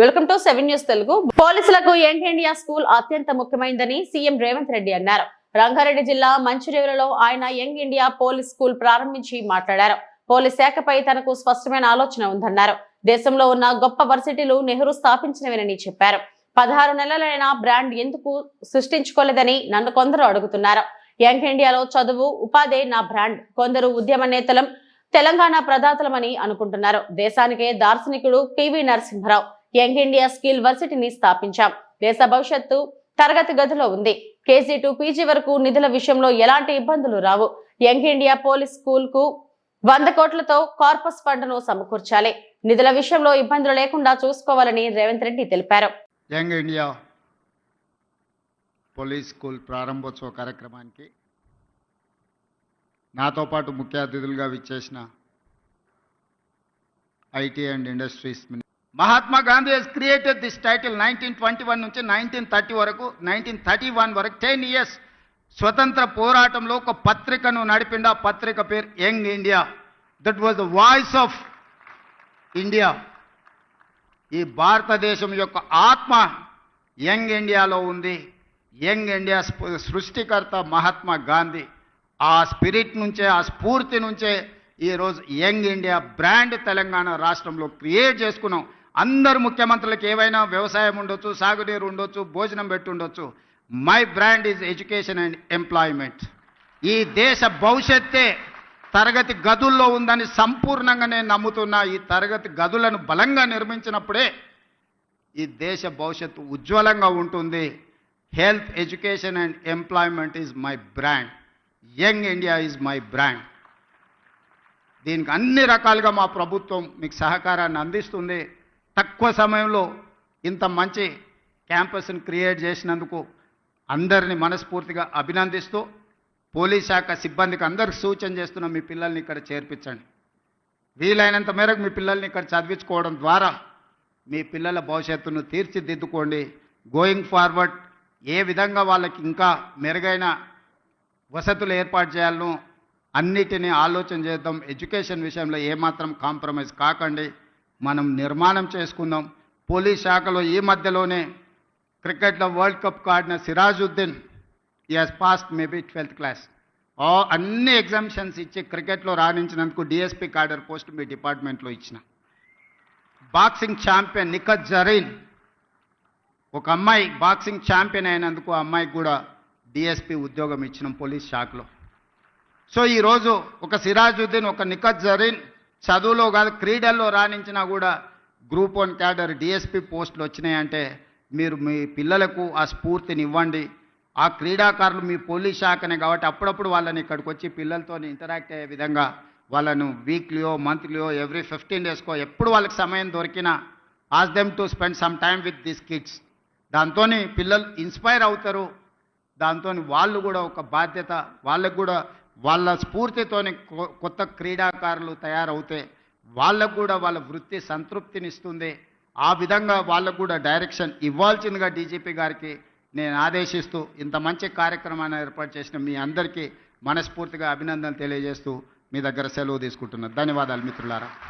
Welcome to seven news Telugu. పోలీసులకు young India school అత్యంత ముఖ్యమైనదని సీఎం రేవంత్ రెడ్డి అన్నారు. రంగారెడ్డి జిల్లా మంచిర్యాలలో ఆయన యంగ్ ఇండియా పోలీస్ స్కూల్ ప్రారంభించి మాట్లాడారు. పోలీస్ శాఖపై తనకు స్పష్టమైన ఆలోచన ఉందన్నారు. దేశంలో ఉన్న గొప్ప వర్సిటీలు నెహ్రూ స్థాపించినవేనని చెప్పారు. పదహారు నెలలైన బ్రాండ్ ఎందుకు సృష్టించుకోలేదని నన్ను కొందరు అడుగుతున్నారు. యంగ్ ఇండియాలో చదువు ఉపాధి నా బ్రాండ్. కొందరు ఉద్యమ నేతలం తెలంగాణ ప్రదాతలమని అనుకుంటున్నారు. దేశానికే దార్శనికుడు PV Narasimharao. Young India skill వర్సిటీని స్థాపించాం. దేశ భవిష్యత్తు తరగతి గదిలో ఉంది. కేజీ టు పీజీ వరకు నిధుల విషయంలో ఎలాంటి ఇబ్బందులు రావు. యంగ్ ఇండియా పోలీస్ స్కూల్కు వంద కోట్లతో కార్పస్ ఫండ్ను సమకూర్చాలి. నిధుల విషయంలో ఇబ్బందులు లేకుండా చూసుకోవాలని రేవంత్ రెడ్డి తెలిపారు. యంగ్ ఇండియా పోలీస్ స్కూల్ ప్రారంభోత్సవ కార్యక్రమానికి నాతో పాటు ముఖ్య అతిథులుగా విచ్చేసిన IT and industries Mahatma Gandhi has created this title nineteen twenty one నుంచి నైన్టీన్ థర్టీ వరకు నైన్టీన్ థర్టీ వన్ వరకు టెన్ ఇయర్స్ స్వతంత్ర పోరాటంలో ఒక పత్రికను నడిపిండ. ఆ పత్రిక పేరు young India that was the voice of India ఈ భారతదేశం యొక్క ఆత్మ యంగ్ ఇండియాలో ఉంది. యంగ్ ఇండియా సృష్టికర్త మహాత్మా గాంధీ. ఆ స్పిరిట్ నుంచే ఆ స్ఫూర్తి నుంచే ఈరోజు యంగ్ ఇండియా బ్రాండ్ తెలంగాణ రాష్ట్రంలో క్రియేట్ చేసుకున్నాం. అందరు ముఖ్యమంత్రులకు ఏవైనా వ్యవసాయం ఉండొచ్చు సాగునీరు ఉండొచ్చు భోజనం పెట్టుండొచ్చు my brand is education and employment ఈ దేశ భవిష్యత్తే తరగతి గదుల్లో ఉందని సంపూర్ణంగా నేను నమ్ముతున్నా ఈ తరగతి గదులను బలంగా నిర్మించినప్పుడే ఈ దేశ భవిష్యత్తు ఉజ్వలంగా ఉంటుంది. Health education and employment is my brand young India is my brand దీనికి అన్ని రకాలుగా మా ప్రభుత్వం మీకు సహకారాన్ని అందిస్తుంది. తక్కువ సమయంలో ఇంత మంచి క్యాంపస్ని క్రియేట్ చేసినందుకు అందరిని మనస్ఫూర్తిగా అభినందిస్తూ పోలీస్ శాఖ సిబ్బందికి అందరికి సూచన చేస్తున్న మీ పిల్లల్ని ఇక్కడ చేర్పించండి. వీలైనంత మేరకు మీ పిల్లల్ని ఇక్కడ చదివించుకోవడం ద్వారా మీ పిల్లల భవిష్యత్తును తీర్చిదిద్దుకోండి. గోయింగ్ ఫార్వర్డ్ ఏ విధంగా వాళ్ళకి ఇంకా మెరుగైన వసతులు ఏర్పాటు చేయాలను అన్నిటినీ ఆలోచన చేద్దాం. ఎడ్యుకేషన్ విషయంలో ఏమాత్రం కాంప్రమైజ్ కాకండి. మనం నిర్మాణం చేసుకుందాం. పోలీస్ శాఖలో ఈ మధ్యలోనే క్రికెట్లో వరల్డ్ కప్ ఆడిన సిరాజుద్దీన్ ఈ has passed maybe twelfth class అన్ని ఎగ్జామ్షన్స్ ఇచ్చి క్రికెట్లో రాణించినందుకు డిఎస్పీ కార్డర్ పోస్ట్ మీ డిపార్ట్మెంట్లో ఇచ్చిన. బాక్సింగ్ ఛాంపియన్ నిఖత్ జరీన్ ఒక అమ్మాయి బాక్సింగ్ ఛాంపియన్ అయినందుకు ఆ అమ్మాయికి కూడా డిఎస్పీ ఉద్యోగం ఇచ్చినాం పోలీస్ శాఖలో. సో ఈరోజు ఒక సిరాజుద్దీన్ ఒక నిఖత్ జరీన్ చదువులో కాదు క్రీడల్లో రాణించినా కూడా గ్రూప్ వన్ క్యాడర్ డిఎస్పీ పోస్టులు వచ్చినాయంటే మీరు మీ పిల్లలకు ఆ స్ఫూర్తిని ఇవ్వండి ఆ క్రీడాకారులు మీ పోలీస్ శాఖనే కాబట్టి అప్పుడప్పుడు వాళ్ళని ఇక్కడికి వచ్చి పిల్లలతో ఇంటరాక్ట్ అయ్యే విధంగా వాళ్ళను వీక్లీయో మంత్లీయో ఎవ్రీ ఫిఫ్టీన్ డేస్కో ఎప్పుడు వాళ్ళకి సమయం దొరికినా ask them to spend some time with this kids దాంతో పిల్లలు ఇన్స్పైర్ అవుతారు. దాంతో వాళ్ళు కూడా ఒక బాధ్యత వాళ్ళకు కూడా వాళ్ళ స్ఫూర్తితోని కొ- కొత్త క్రీడాకారులు తయారవుతే వాళ్ళకు కూడా వాళ్ళ వృత్తి సంతృప్తినిస్తుంది. ఆ విధంగా వాళ్ళకు కూడా డైరెక్షన్ ఇవ్వాల్సిందిగా డీజీపీ గారికి నేను ఆదేశిస్తూ ఇంత మంచి కార్యక్రమాన్ని ఏర్పాటు చేసిన మీ అందరికీ మనస్ఫూర్తిగా అభినందనలు తెలియజేస్తూ మీ దగ్గర సెలవు తీసుకుంటున్నాను ధన్యవాదాలు మిత్రులారా.